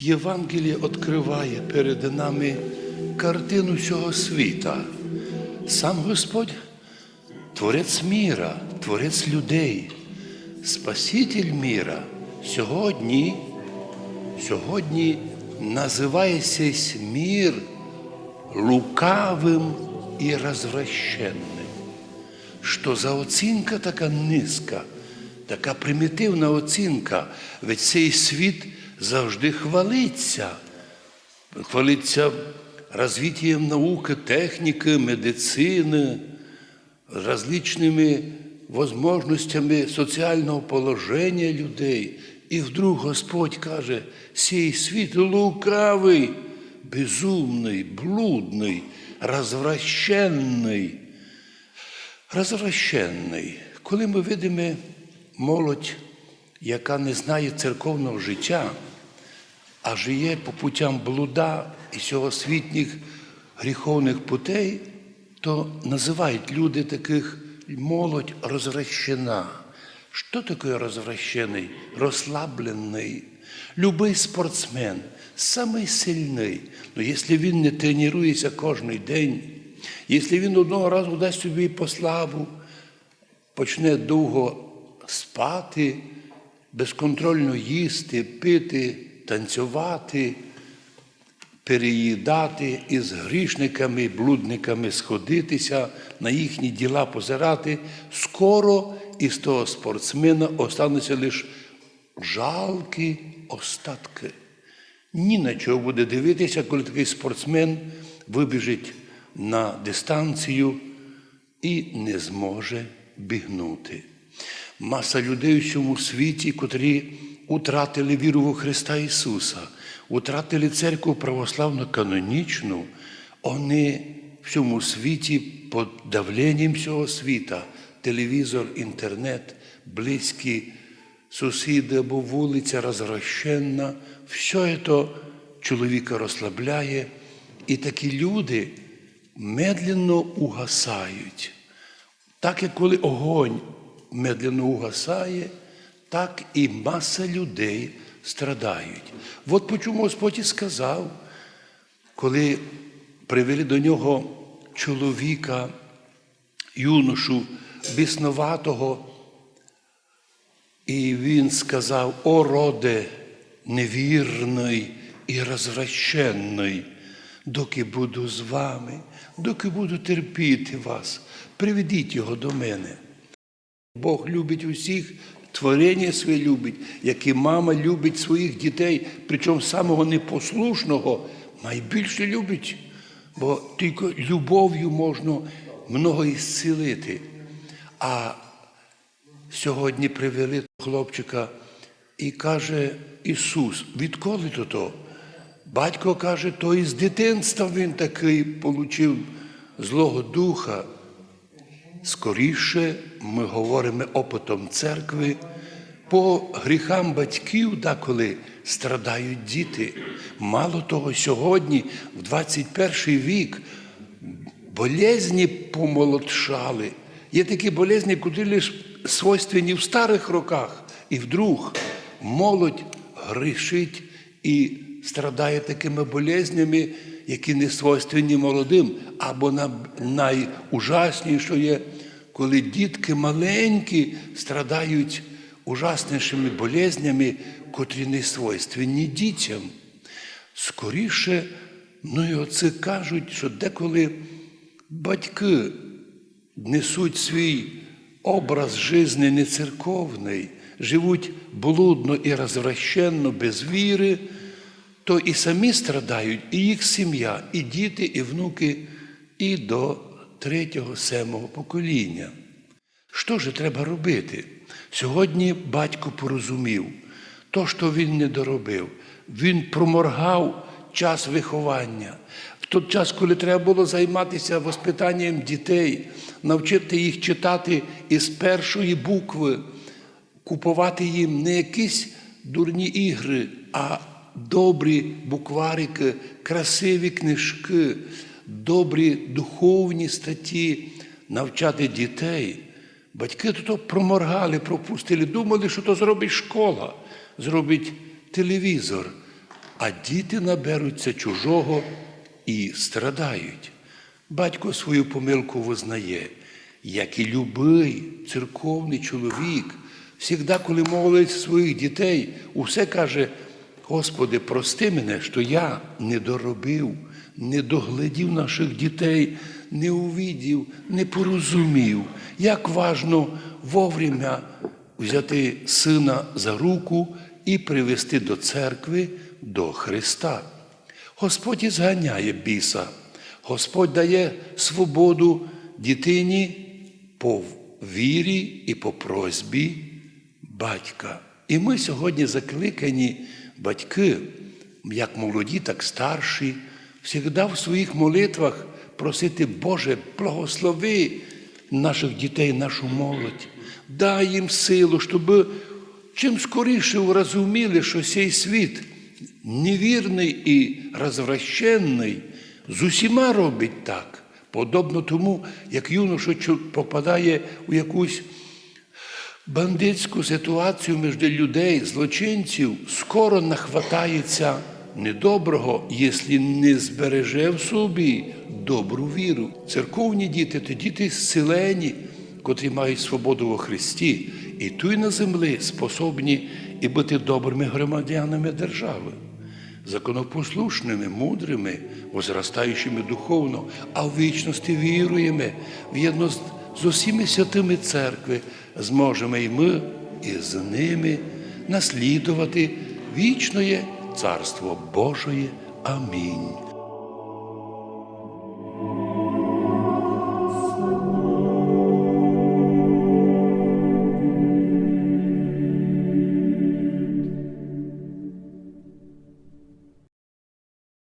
Євангеліє відкриває перед нами картину всього світа. Сам Господь творець міра, творець людей, Спаситель міра сьогодні, сьогодні називає мір лукавим і розвращенним. Що за оцінка така низька, така примітивна оцінка, ведь цей світ завжди хвалиться. Хвалиться розвиттям науки, техніки, медицини, различними возможностями соціального положення людей. І вдруг Господь каже, сей світ лукавий, безумний, блудний, розвращенний. Розвращенний. Коли ми видимо молодь, яка не знає церковного життя, а живе по путям блуда і сьогосвітніх гріховних путей, то називають люди таких молодь розвращена. Що таке розвращений? Розслаблений. Любий спортсмен, самий сильний. Ну, якщо він не тренується кожен день, якщо він одного разу дасть собі послабу, почне довго спати, безконтрольно їсти, пити, танцювати, переїдати і з грішниками, блудниками сходитися, на їхні діла позирати, скоро із того спортсмена остануться лише жалкі остатки. Ні на чого буде дивитися, коли такий спортсмен вибіжить на дистанцію і не зможе бігнути. Маса людей у цьому світі, котрі утратили віру у Христа Ісуса, утратили церкву православно канонічну, вони в цьому світі під давленням всього світа, телевізор, інтернет, близькі сусіди або вулиця розвращенна, все це чоловіка розслабляє, і такі люди медленно угасають. Так як коли огонь медленно угасає, так і маса людей страдають. От почому Господь і сказав, коли привели до нього чоловіка, юношу, біснуватого, і він сказав: О роде невірний і розвращенний, доки буду з вами, доки буду терпіти вас, приведіть його до мене. Бог любить усіх, творення своє любить, як і мама любить своїх дітей, причому самого непослушного найбільше любить, бо тільки любов'ю можна много ісцілити. А сьогодні привели хлопчика і каже Ісус, відколи то то? Батько каже, то із дитинства він такий получив Злого Духа. Скоріше ми говоримо опитом церкви, по гріхам батьків деколи страдають діти. Мало того, сьогодні, в 21 вік, болезні помолодшали. Є такі болезні, котрі лише свойственні в старих роках. І вдруг молодь грішить і страдає такими болезнями, які не свойственні молодим, або найужасніше є, коли дітки маленькі страдають ужаснішими болезнями, котрі не свойственні дітям. Скоріше, ну і оце кажуть, що деколи батьки несуть свій образ жизни нецерковний, живуть блудно і розвращенно, без віри, то і самі страдають, і їх сім'я, і діти, і внуки, і до третього, семого покоління. Що ж треба робити? Сьогодні батько порозумів, то, що він не доробив, він проморгав час виховання. В той час, коли треба було займатися воспитанням дітей, навчити їх читати із першої букви, купувати їм не якісь дурні ігри, а добрі букварики, красиві книжки, добрі духовні статті, навчати дітей. Батьки то проморгали, пропустили, думали, що то зробить школа, зробить телевізор. а діти наберуться чужого і страдають. Батько свою помилку визнає, як і любий церковний чоловік, завжди, коли молить своїх дітей, усе каже, Господи, прости мене, що я не доробив, не доглядів наших дітей, не увидів, не порозумів, як важно вовремя взяти сина за руку і привести до церкви, до Христа. Господь зганяє біса, Господь дає свободу дитині по вірі і по просьбі батька. І ми сьогодні закликані, батьки, як молоді, так старші, завжди в своїх молитвах просити, Боже, благослови наших дітей, нашу молодь, дай їм силу, щоб чим скоріше урозуміли, що цей світ невірний і розвращенний, з усіма робить так, подобно тому, як юноша попадає у якусь бандитську ситуацію між людей, злочинців, скоро нахватається недоброго, якщо не збереже в собі добру віру. Церковні діти то діти зцілені, котрі мають свободу во Христі, і тут на землі способні і бути добрими громадянами держави законопослушними, мудрими, возростаючими духовно, а в вічності віруємо, в'єдно з, з усіми святими церкви, зможемо і ми, і з ними наслідувати вічне Царство Божоє. Амінь.